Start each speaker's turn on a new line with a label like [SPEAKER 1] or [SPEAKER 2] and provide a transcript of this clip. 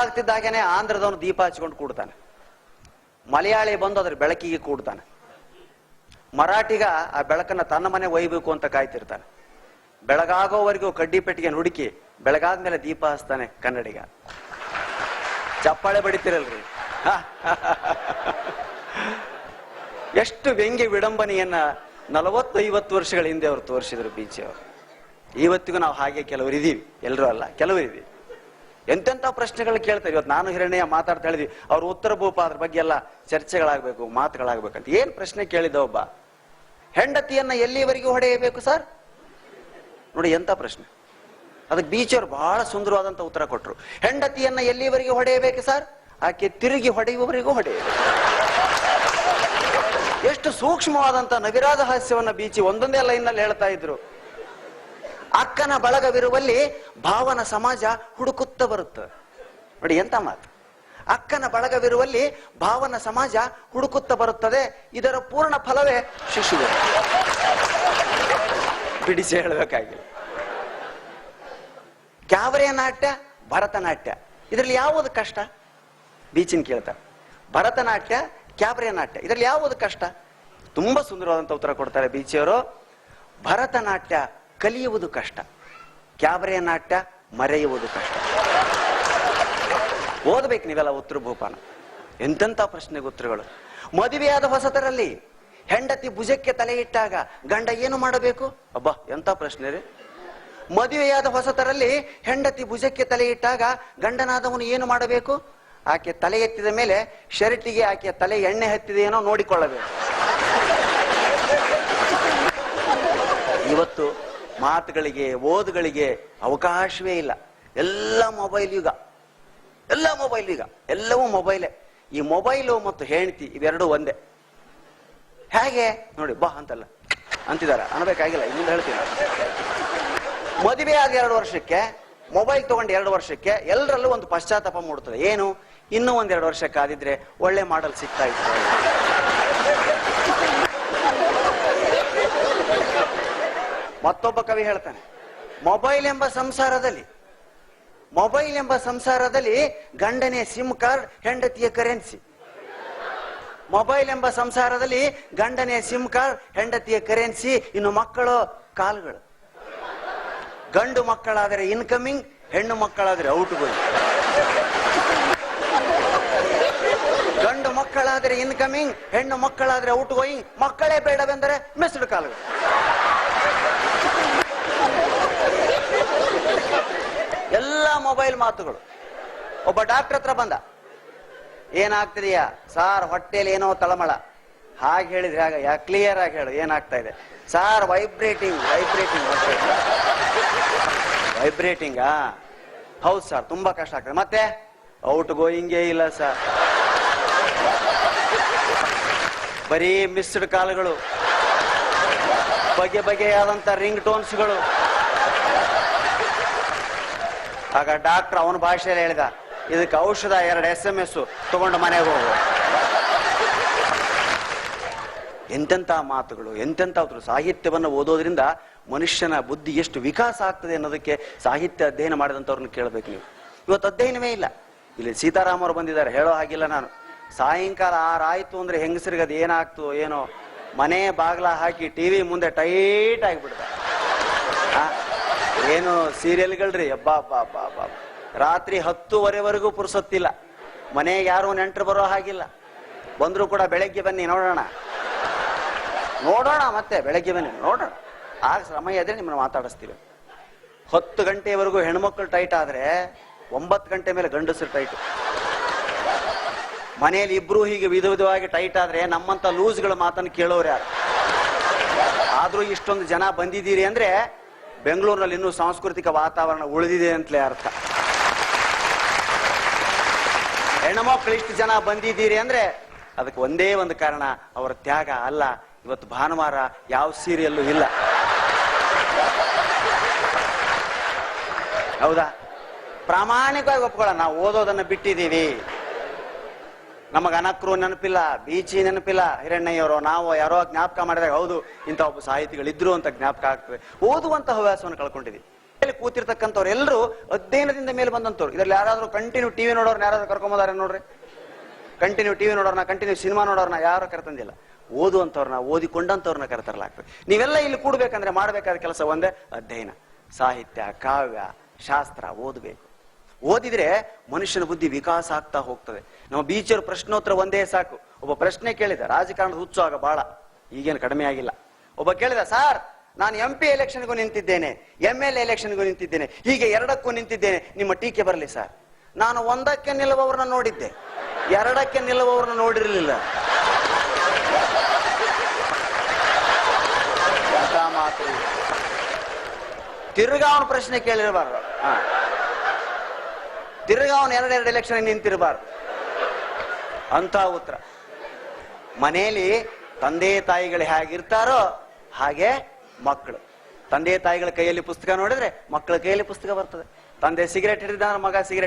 [SPEAKER 1] ಬೆಳಗಾಗ್ತಿದ್ದಾಗೇನೆ ಆಂಧ್ರದವನು ದೀಪ ಹಚ್ಕೊಂಡು ಕೂಡ್ತಾನೆ. ಮಲಯಾಳಿ ಬಂದು ಅದ್ರ ಬೆಳಕಿಗೆ ಕೂಡ್ತಾನೆ. ಮರಾಠಿಗ ಆ ಬೆಳಕನ್ನ ತನ್ನ ಮನೆ ಒಯ್ಬೇಕು ಅಂತ ಕಾಯ್ತಿರ್ತಾನೆ. ಬೆಳಗಾಗೋವರೆಗೂ ಕಡ್ಡಿ ಪೆಟ್ಟಿಗೆ ಹುಡುಕಿ ಬೆಳಗಾದ್ಮೇಲೆ ದೀಪ ಹಚ್ತಾನೆ ಕನ್ನಡಿಗ. ಚಪ್ಪಾಳೆ ಬಡಿತಿರಲ್ರಿ? ಎಷ್ಟು ವ್ಯಂಗ್ಯ ವಿಡಂಬನೆಯನ್ನ ನಲವತ್ತೈವತ್ತು ವರ್ಷಗಳ ಹಿಂದೆ ಅವರು ತೋರಿಸಿದ್ರು ಬೀಚಿ ಅವರು. ಇವತ್ತಿಗೂ ನಾವು ಹಾಗೆ ಕೆಲವರು ಇದೀವಿ. ಎಲ್ಲರೂ ಅಲ್ಲ, ಕೆಲವರು ಇದೀವಿ. ಎಂತೆಂಥ ಪ್ರಶ್ನೆಗಳು ಕೇಳ್ತಾರೆ. ಇವತ್ತು ನಾನು ಹಿರಣ್ಯ ಮಾತಾಡ್ತಾ ಹೇಳಿದ್ವಿ. ಅವ್ರ ಉತ್ತರ ಭೂಪ ಅದ್ರ ಬಗ್ಗೆ ಎಲ್ಲ ಚರ್ಚೆಗಳಾಗಬೇಕು, ಮಾತುಗಳಾಗಬೇಕಂತ. ಏನು ಪ್ರಶ್ನೆ ಕೇಳಿದ ಒಬ್ಬ? ಹೆಂಡತಿಯನ್ನ ಎಲ್ಲಿವರೆಗೂ ಹೊಡೆಯಬೇಕು ಸರ್? ನೋಡಿ, ಎಂಥ ಪ್ರಶ್ನೆ. ಅದಕ್ಕೆ ಬೀಚರ್ ಬಹಳ ಸುಂದರವಾದಂತ ಉತ್ತರ ಕೊಟ್ರು. ಹೆಂಡತಿಯನ್ನ ಎಲ್ಲಿವರೆಗೂ ಹೊಡೆಯಬೇಕು ಸರ್? ಆಕೆ ತಿರುಗಿ ಹೊಡೆಯುವವರೆಗೂ ಹೊಡೆಯಬೇಕು. ಎಷ್ಟು ಸೂಕ್ಷ್ಮವಾದಂತ ನವಿರಾದ ಹಾಸ್ಯವನ್ನ ಬೀಚಿ ಒಂದೊಂದೇ ಲೈನ್ನಲ್ಲಿ ಹೇಳ್ತಾ ಇದ್ರು. ಅಕ್ಕನ ಬಳಗವಿರುವಲ್ಲಿ ಭಾವನ ಸಮಾಜ ಹುಡುಕುತ್ತ ಬರುತ್ತೆ. ನೋಡಿ ಎಂತ ಮಾತು? ಅಕ್ಕನ ಬಳಗವಿರುವಲ್ಲಿ ಭಾವನ ಸಮಾಜ ಹುಡುಕುತ್ತ ಬರುತ್ತದೆ. ಇದರ ಪೂರ್ಣ ಫಲವೇ ಶಿಶುವೆ. ಬಿಡಿಸಿ ಹೇಳಬೇಕಾಗಿಲ್ಲ. ಕ್ಯಾವರಿಯ ನಾಟ್ಯ ಭರತನಾಟ್ಯ. ಇದರಲ್ಲಿ ಯಾವುದು ಕಷ್ಟ? ಬೀಚಿನ ಕೇಳ್ತಾರೆ ಭರತನಾಟ್ಯ ಕ್ಯಾಬ್ರೆ ನಾಟ್ಯ ಇದರಲ್ಲಿ ಯಾವುದು ಕಷ್ಟ? ತುಂಬಾ ಸುಂದರವಾದಂತ ಉತ್ತರ ಕೊಡ್ತಾರೆ ಬೀಚಿಯವರು. ಭರತನಾಟ್ಯ ಕಲಿಯುವುದು ಕಷ್ಟ. ಕ್ಯಾಬರೆ ನಾಟ್ಯ ಮರೆಯುವುದು ಕಷ್ಟ. ಓದ್ಬೇಕು ನೀವೆಲ್ಲ ಉತ್ತರ ಭೂಪಾನ ಎಂತೆಂಥ ಪ್ರಶ್ನೆಗೆ ಉತ್ತರಗಳು. ಮದುವೆಯಾದ ಹೊಸತರಲ್ಲಿ ಹೆಂಡತಿ ಭುಜಕ್ಕೆ ತಲೆ ಇಟ್ಟಾಗ ಗಂಡ ಏನು ಮಾಡಬೇಕು? ಅಬ್ಬ ಎಂತ ಪ್ರಶ್ನೆ ರೀ. ಮದುವೆಯಾದ ಹೊಸತರಲ್ಲಿ ಹೆಂಡತಿ ಭುಜಕ್ಕೆ ತಲೆ ಇಟ್ಟಾಗ ಗಂಡನಾದವನು ಏನು ಮಾಡಬೇಕು? ಆಕೆ ತಲೆ ಎತ್ತಿದ ಮೇಲೆ ಶರ್ಟಿಗೆ ಆಕೆ ತಲೆ ಎಣ್ಣೆ ಹತ್ತಿದೆಯೇನೋ ನೋಡಿಕೊಳ್ಳಬೇಕು. ಇವತ್ತು ಮಾತುಗಳಿಗೆ, ಓದುಗಳಿಗೆ ಅವಕಾಶವೇ ಇಲ್ಲ. ಎಲ್ಲ ಮೊಬೈಲ್ ಯುಗ. ಎಲ್ಲ ಮೊಬೈಲ್ ಯುಗ. ಎಲ್ಲವೂ ಮೊಬೈಲೇ. ಈ ಮೊಬೈಲು ಮತ್ತು ಹೆಂಡತಿ ಇವೆರಡು ಒಂದೇ. ಹೇಗೆ? ನೋಡಿ, ಬಾ ಅಂತಲ್ಲ. ಅಂತಿದ್ದಾರೆ. ಅನ್ಬೇಕಾಗಿಲ್ಲ. ಇನ್ನೊಂದು ಹೇಳ್ತೀನಿ. ಮದುವೆ ಆದ ಎರಡು ವರ್ಷಕ್ಕೆ, ಮೊಬೈಲ್ ತಗೊಂಡು ಎರಡು ವರ್ಷಕ್ಕೆ ಎಲ್ಲರಲ್ಲೂ ಒಂದು ಪಶ್ಚಾತ್ತಾಪ ಮೂಡುತ್ತದೆ. ಏನು? ಇನ್ನೂ ಒಂದೆರಡು ವರ್ಷ ಕಾದಿದ್ರೆ ಒಳ್ಳೆ ಮಾಡಲ್ ಸಿಗ್ತಾ ಇತ್ತು. ಮತ್ತೊಬ್ಬ ಕವಿ ಹೇಳ್ತಾನೆ, ಮೊಬೈಲ್ ಎಂಬ ಸಂಸಾರದಲ್ಲಿ, ಮೊಬೈಲ್ ಎಂಬ ಸಂಸಾರದಲ್ಲಿ ಗಂಡನೇ ಸಿಮ್ ಕಾರ್ಡ್, ಹೆಂಡತಿಯ ಕರೆನ್ಸಿ. ಮೊಬೈಲ್ ಎಂಬ ಸಂಸಾರದಲ್ಲಿ ಗಂಡನೇ ಸಿಮ್ ಕಾರ್ಡ್, ಹೆಂಡತಿಯ ಕರೆನ್ಸಿ, ಇನ್ನು ಮಕ್ಕಳು ಕಾಲ್ಗಳು. ಗಂಡು ಮಕ್ಕಳಾದರೆ ಇನ್ಕಮಿಂಗ್, ಹೆಣ್ಣು ಮಕ್ಕಳಾದರೆ ಔಟ್ ಗೋಯಿಂಗ್ ಗಂಡು ಮಕ್ಕಳಾದರೆ ಇನ್ಕಮಿಂಗ್, ಹೆಣ್ಣು ಮಕ್ಕಳಾದರೆ ಔಟ್ ಗೋಯಿಂಗ್ ಮಕ್ಕಳೇ ಬೇಡವೆಂದರೆ ಮಿಸ್ಡ್ ಕಾಲ್ಗಳು ಎಲ್ಲ ಮೊಬೈಲ್ ಮಾತುಗಳು. ಒಬ್ಬ ಡಾಕ್ಟರ್ ಹತ್ರ ಬಂದ. ಏನಾಗ್ತಿದೆಯಾ? ಸಾರ್ ಹೊಟ್ಟೆಯಲ್ಲಿ ಏನೋ ತಳಮಳ. ಹಾಗೆ ಹೇಳಿದ್ರೆ ಆಗ ಯಾ ಕ್ಲಿಯರ್ ಆಗಿ ಹೇಳು, ಏನಾಗ್ತಾ ಇದೆ? ಸಾರ್ ವೈಬ್ರೇಟಿಂಗ್ ವೈಬ್ರೇಟಿಂಗ್ ವೈಬ್ರೇಟಿಂಗಾ ಹೌದು ಸರ್, ತುಂಬಾ ಕಷ್ಟ ಆಗ್ತದೆ. ಮತ್ತೆ? ಔಟ್ ಗೋಯಿಂಗೇ ಇಲ್ಲ ಸರ್. ಬರೀ ಮಿಸ್ಡ್ ಕಾಲ್ಗಳು. ಬಗೆ ಬಗೆಯಾದಂತ ರಿಂಗ್ ಟೋನ್ಸ್ಗಳು. ಆಗ ಡಾಕ್ಟರ್ ಅವನ ಭಾಷೆಯಲ್ಲಿ ಹೇಳಿದ, ಇದಕ್ಕೆ ಔಷಧ ಎರಡು ಎಸ್ ಎಂ ಎಸ್ ತಗೊಂಡು ಮನೆಗೆ ಹೋಗು. ಎಂತೆಂಥ ಮಾತುಗಳು, ಎಂತೆಂಥ ಉತ್ತರ. ಸಾಹಿತ್ಯವನ್ನು ಓದೋದ್ರಿಂದ ಮನುಷ್ಯನ ಬುದ್ಧಿ ಎಷ್ಟು ವಿಕಾಸ ಆಗ್ತದೆ ಅನ್ನೋದಕ್ಕೆ ಸಾಹಿತ್ಯ ಅಧ್ಯಯನ ಮಾಡಿದಂಥವ್ರನ್ನ ಕೇಳಬೇಕು ನೀವು. ಇವತ್ತು ಅಧ್ಯಯನವೇ ಇಲ್ಲ. ಇಲ್ಲಿ ಸೀತಾರಾಮ್ ಅವರು ಬಂದಿದ್ದಾರೆ, ಹೇಳೋ ಹಾಗಿಲ್ಲ ನಾನು. ಸಾಯಂಕಾಲ ಆರಾಯ್ತು ಅಂದ್ರೆ ಹೆಂಗಸರಿಗೆ ಅದು ಏನಾಗ್ತು ಏನೋ, ಮನೆ ಬಾಗ್ಲ ಹಾಕಿ ಟಿವಿ ಮುಂದೆ ಟೈಟ್ ಆಗಿಬಿಡ್ತಾರೆ. ಏನು ಸೀರಿಯಲ್ಗಳ್ರಿ? ಅಬ್ಬಾ ಅಬ್ಬಾ ಅಬ್ಬಾ ಅಬ್ಬಾ ರಾತ್ರಿ ಹತ್ತುವರೆವರೆಗೂ ಪುರ್ಸೊತ್ತಿಲ್ಲ. ಮನೆಗೆ ಯಾರು ನೆಂಟರು ಬರೋ ಹಾಗಿಲ್ಲ. ಬಂದರೂ ಕೂಡ ಬೆಳಗ್ಗೆ ಬನ್ನಿ, ನೋಡೋಣ. ನೋಡೋಣ ಮತ್ತೆ, ಬೆಳಗ್ಗೆ ಬನ್ನಿ, ನೋಡೋಣ. ಆ ಸಮಯ ಇದ್ರೆ ನಿಮ್ಮನ್ನ ಮಾತಾಡಿಸ್ತೀವಿ. ಹತ್ತು ಗಂಟೆವರೆಗೂ ಹೆಣ್ಮಕ್ಳು ಟೈಟ್ ಆದ್ರೆ ಒಂಬತ್ತು ಗಂಟೆ ಮೇಲೆ ಗಂಡಸರು ಟೈಟ್. ಮನೆಯಲ್ಲಿ ಇಬ್ರು ಹೀಗೆ ವಿಧ ವಿಧವಾಗಿ ಟೈಟ್ ಆದ್ರೆ ನಮ್ಮಂತ ಲೂಸ್ಗಳ ಮಾತನ್ನು ಕೇಳೋರು ಯಾರು? ಆದ್ರೂ ಇಷ್ಟೊಂದು ಜನ ಬಂದಿದ್ದೀರಿ ಅಂದ್ರೆ ಬೆಂಗಳೂರಿನಲ್ಲಿ ಇನ್ನೂ ಸಾಂಸ್ಕೃತಿಕ ವಾತಾವರಣ ಉಳಿದಿದೆ ಅಂತಲೇ ಅರ್ಥ. ಹೆಣ್ಮಕ್ಳು ಇಷ್ಟು ಜನ ಬಂದಿದ್ದೀರಿ ಅಂದ್ರೆ ಅದಕ್ಕೆ ಒಂದೇ ಒಂದು ಕಾರಣ, ಅವರ ತ್ಯಾಗ ಅಲ್ಲ. ಇವತ್ತು ಭಾನುವಾರ ಯಾವ ಸೀರಿಯಲ್ಲೂ ಇಲ್ಲ. ಹೌದಾ? ಪ್ರಾಮಾಣಿಕವಾಗಿ ಒಪ್ಕೊಳ್ಳೋಣ, ನಾವು ಓದೋದನ್ನ ಬಿಟ್ಟಿದ್ದೀವಿ. ನಮಗ ಅನಕ್ರು ನೆನಪಿಲ್ಲ, ಬೀಚಿ ನೆನಪಿಲ್ಲ. ಹಿರಣ್ಣಯ್ಯವರು, ನಾವು ಯಾರೋ ಜ್ಞಾಪಕ ಮಾಡಿದಾಗ, ಹೌದು, ಇಂಥ ಒಬ್ಬ ಸಾಹಿತಿಗಳಿದ್ರು ಅಂತ ಜ್ಞಾಪಕ ಆಗ್ತದೆ. ಓದುವಂತ ಹವ್ಯಾಸವನ್ನು ಕಳ್ಕೊಂಡಿದ್ವಿ ಮೇಲೆ ಕೂತಿರ್ತಕ್ಕಂಥವ್ರು ಎಲ್ಲರೂ ಅಧ್ಯಯನದಿಂದ ಮೇಲೆ ಬಂದಂತವ್ರು ಇದ್ರಲ್ಲಿ ಯಾರಾದ್ರೂ ಕಂಟಿನ್ಯೂ ಟಿವಿ ನೋಡೋರ್ನ ಯಾರಾದ್ರೂ ಕರ್ಕೊಂಬೋದಾರೆ ನೋಡ್ರಿ? ಕಂಟಿನ್ಯೂ ಟಿವಿ ನೋಡೋರ್ನ ಕಂಟಿನ್ಯೂ ಸಿನಿಮಾ ನೋಡೋರ್ನ ಯಾರು ಕರೆತಂದಿಲ್ಲ. ಓದುವಂಥವ್ರನ್ನ, ಓದಿಕೊಂಡಂಥವ್ರನ್ನ ಕರೆತರಲಾಗ್ತದೆ. ನೀವೆಲ್ಲ ಇಲ್ಲಿ ಕೂಡ್ಬೇಕಂದ್ರೆ ಮಾಡಬೇಕಾದ ಕೆಲಸ ಒಂದೇ ಅಧ್ಯಯನ. ಸಾಹಿತ್ಯ, ಕಾವ್ಯ, ಶಾಸ್ತ್ರ, ಓದಬೇಕು. ಓದಿದ್ರೆ ಮನುಷ್ಯನ ಬುದ್ಧಿ ವಿಕಾಸ ಆಗ್ತಾ ಹೋಗ್ತದೆ. ನಮ್ಮ ಬೀಚರ್ ಪ್ರಶ್ನೋತ್ತರ ಒಂದೇ ಸಾಕು. ಒಬ್ಬ ಪ್ರಶ್ನೆ ಕೇಳಿದ, ರಾಜಕಾರಣದ ಹುಚ್ಚು ಆಗ ಬಹಳ ಈಗೇನು ಕಡಿಮೆ ಆಗಿಲ್ಲ. ಒಬ್ಬ ಕೇಳಿದ, ಸಾರ್, ನಾನು ಎಂ ಪಿ ಎಲೆಕ್ಷನ್ಗೂ ನಿಂತಿದ್ದೇನೆ ಎಂ ಎಲ್ ಎಲೆಕ್ಷನ್ಗೂ ನಿಂತಿದ್ದೇನೆ, ಹೀಗೆ ಎರಡಕ್ಕೂ ನಿಂತಿದ್ದೇನೆ. ನಿಮ್ಮ ಟೀಕೆ ಬರಲಿ, ಸರ್. ನಾನು ಒಂದಕ್ಕೆ ನಿಲ್ಲುವವ್ರನ್ನ ನೋಡಿದ್ದೆ. ಎರಡಕ್ಕೆ ನಿಲ್ಲುವವ್ರನ್ನ ನೋಡಿರಲಿಲ್ಲ. ತಿರುಗಾ ಅವನ ಪ್ರಶ್ನೆ ಕೇಳಿರಬಾರ್ದು. ಹಾ. ತಿರ್ಗಾ ಅವನು ಎರಡೆರಡು ಎಲೆಕ್ಷನ್ ನಿಂತಿರಬಾರ್ದು. ಅಂತ ಉತ್ತರ. ಮನೆಯಲ್ಲಿ ತಂದೆ ತಾಯಿಗಳು ಹೇಗಿರ್ತಾರೋ ಹಾಗೆ ಮಕ್ಕಳು ತಂದೆ ತಾಯಿಗಳ ಕೈಯಲ್ಲಿ ಪುಸ್ತಕ ನೋಡಿದ್ರೆ ಮಕ್ಕಳ ಕೈಯಲ್ಲಿ ಪುಸ್ತಕ ಬರ್ತದೆ. ತಂದೆ ಸಿಗರೇಟ್ ಹಿಡಿದ ಮಗ ಸಿಗರೇಟ್